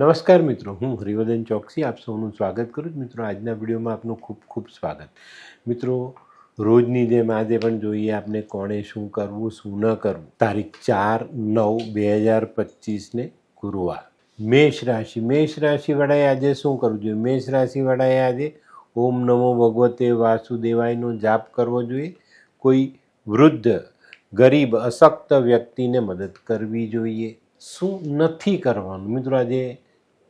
નમસ્કાર મિત્રો, હું હરિવર્ધન ચોકસી, આપ સૌનું સ્વાગત કરું છું. મિત્રો, આજના વિડીયોમાં આપનું ખૂબ ખૂબ સ્વાગત. મિત્રો, રોજની જેમ આજે પણ જોઈએ આપણે કોણે શું કરવું, શું ન કરવું. તારીખ ચાર નવ બે હજાર પચીસને ગુરુવાર. મેષ રાશિ, મેષ રાશિવાળાએ આજે શું કરવું જોઈએ? મેષ રાશિવાળાએ આજે ઓમ નમો ભગવતે વાસુદેવાયનો જાપ કરવો જોઈએ. કોઈ વૃદ્ધ, ગરીબ, અશક્ત વ્યક્તિને મદદ કરવી જોઈએ. શું નથી કરવાનું? મિત્રો, આજે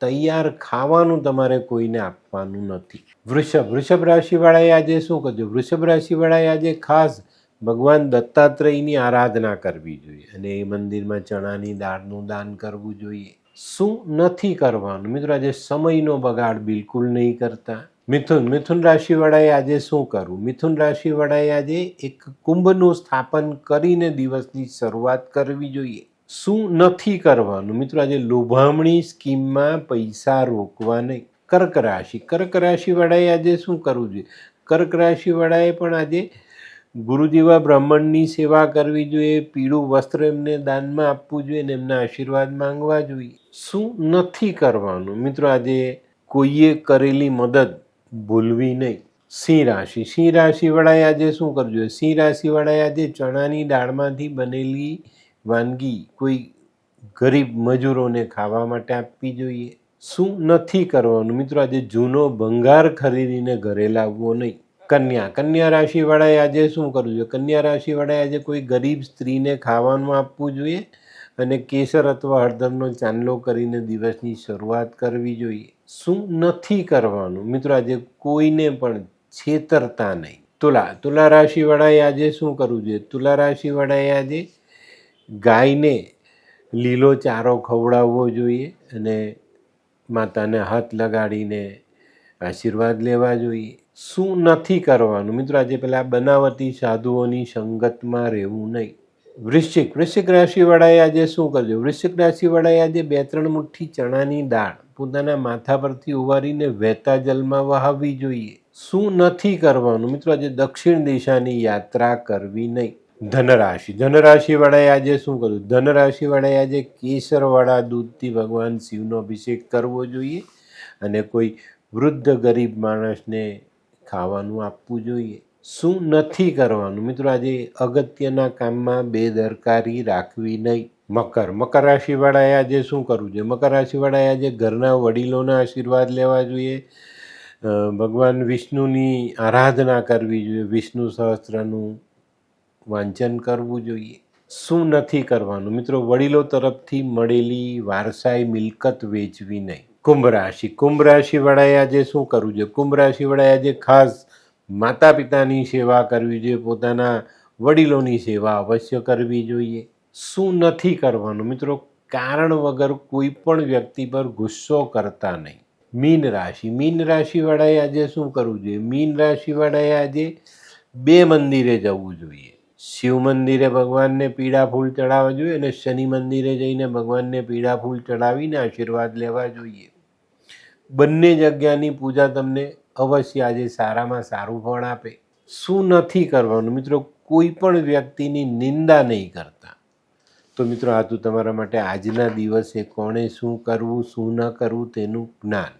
તૈયાર ખાવાનું તમારે કોઈને આપવાનું નથી. વૃષભ વૃષભ રાશિવાળાએ આજે શું કરજો વૃષભ રાશિવાળાએ આજે ખાસ ભગવાન દત્તાત્રેયની આરાધના કરવી જોઈએ અને એ મંદિરમાં ચણાની દાળનું દાન કરવું જોઈએ. શું નથી કરવાનું? મિત્રો, આજે સમયનો બગાડ બિલકુલ નહીં કરતા. મિથુન મિથુન રાશિવાળાએ આજે શું કરવું મિથુન રાશિવાળાએ આજે એક કુંભનું સ્થાપન કરીને દિવસની શરૂઆત કરવી જોઈએ. શું નથી કરવાનું? મિત્રો, આજે લોભામણી સ્કીમમાં પૈસા રોકવા નહીં કર્ક રાશિ, કર્ક રાશિવાળાએ આજે શું કરવું જોઈએ? કર્ક રાશિવાળાએ પણ આજે ગુરુજીવા બ્રાહ્મણની સેવા કરવી જોઈએ, પીળું વસ્ત્ર એમને દાનમાં આપવું જોઈએ અને એમના આશીર્વાદ માંગવા જોઈએ. શું નથી કરવાનું? મિત્રો, આજે કોઈએ કરેલી મદદ ભૂલવી નહીં. સિંહ રાશિ, સિંહ રાશિવાળાએ આજે શું કરવું જોઈએ? સિંહ રાશિવાળાએ આજે ચણાની દાળમાંથી બનેલી વાનગી કોઈ ગરીબ મજૂરોને ખાવા માટે આપવી જોઈએ? શું નથી કરવાનું? મિત્રો, આજે જૂનો ભંગાર ખરીદીને ઘરે લાવવો નહીં. કન્યા. કન્યા રાશિવાળાએ આજે શું કરવું જોઈએ? કન્યા રાશિવાળાએ આજે કોઈ ગરીબ સ્ત્રીને ખાવાનું આપવું જોઈએ? અને કેસર અથવા હળદરનો ચાંદલો કરીને દિવસની શરૂઆત કરવી જોઈએ? શું નથી કરવાનું? મિત્રો, આજે કોઈને પણ છેતરતા નહીં. તુલા. તુલા રાશિવાળાએ આજે શું કરવું જોઈએ? તુલા રાશિવાળાએ આજે ગાયને લીલો ચારો ખવડાવવો જોઈએ અને માતાને હાથ લગાડીને આશીર્વાદ લેવા જોઈએ. શું નથી કરવાનું? મિત્રો, આજે પેલા બનાવટી સાધુઓની સંગતમાં રહેવું નહીં. વૃશ્ચિક વૃશ્ચિક રાશિવાળાએ આજે શું કરજો? વૃશ્ચિક રાશિવાળાએ આજે બે ત્રણ મુઠ્ઠી ચણાની દાળ પોતાના માથા પરથી ઉવારીને વહેતા જલમાં વહાવવી જોઈએ. શું નથી કરવાનું? મિત્રો, આજે દક્ષિણ દિશાની યાત્રા કરવી નહીં. ધનરાશિ. ધનરાશિવાળાએ આજે શું કરવું ધનરાશિવાળાએ આજે કેસરવાળા દૂધથી ભગવાન શિવનો અભિષેક કરવો જોઈએ અને કોઈ વૃદ્ધ ગરીબ માણસને ખાવાનું આપવું જોઈએ. શું નથી કરવાનું? મિત્રો, આજે અગત્યના કામમાં બેદરકારી રાખવી નહીં. મકર. મકર રાશિવાળાએ આજે શું કરવું જોઈએ? મકર રાશિવાળાએ આજે ઘરના વડીલોના આશીર્વાદ લેવા જોઈએ. ભગવાન વિષ્ણુની આરાધના કરવી જોઈએ. વિષ્ણુ સહસ્ત્રનું વાંચન કરવું જોઈએ. શું નથી કરવાનું? મિત્રો, વડીલો તરફથી મળેલી વારસાઈ મિલકત વેચવી નહીં. કુંભ રાશિ. કુંભ રાશિવાળાએ આજે શું કરવું જોઈએ? કુંભ રાશિવાળાએ આજે ખાસ માતા પિતાની સેવા કરવી જોઈએ. પોતાના વડીલોની સેવા અવશ્ય કરવી જોઈએ. શું નથી કરવાનું? મિત્રો, કારણ વગર કોઈ પણ વ્યક્તિ પર ગુસ્સો કરતા નહીં. મીન રાશિ. મીન રાશિવાળાએ આજે શું કરવું જોઈએ? મીન રાશિવાળાએ આજે બે મંદિરે જવું જોઈએ. શિવ મંદિરે ભગવાનને પીળા ફૂલ ચડાવવા જોઈએ અને શનિ મંદિરે જઈને ભગવાનને પીળા ફૂલ ચડાવીને આશીર્વાદ લેવા જોઈએ. બંને જગ્યાની પૂજા તમને અવશ્ય આજે સારામાં સારું ફળ આપે. શું નથી કરવાનું? મિત્રો, કોઈ પણ વ્યક્તિની નિંદા નહીં કરતા. તો મિત્રો, આ તો તમારા માટે આજના દિવસે કોણે શું કરવું, શું ન કરવું તેનું જ્ઞાન.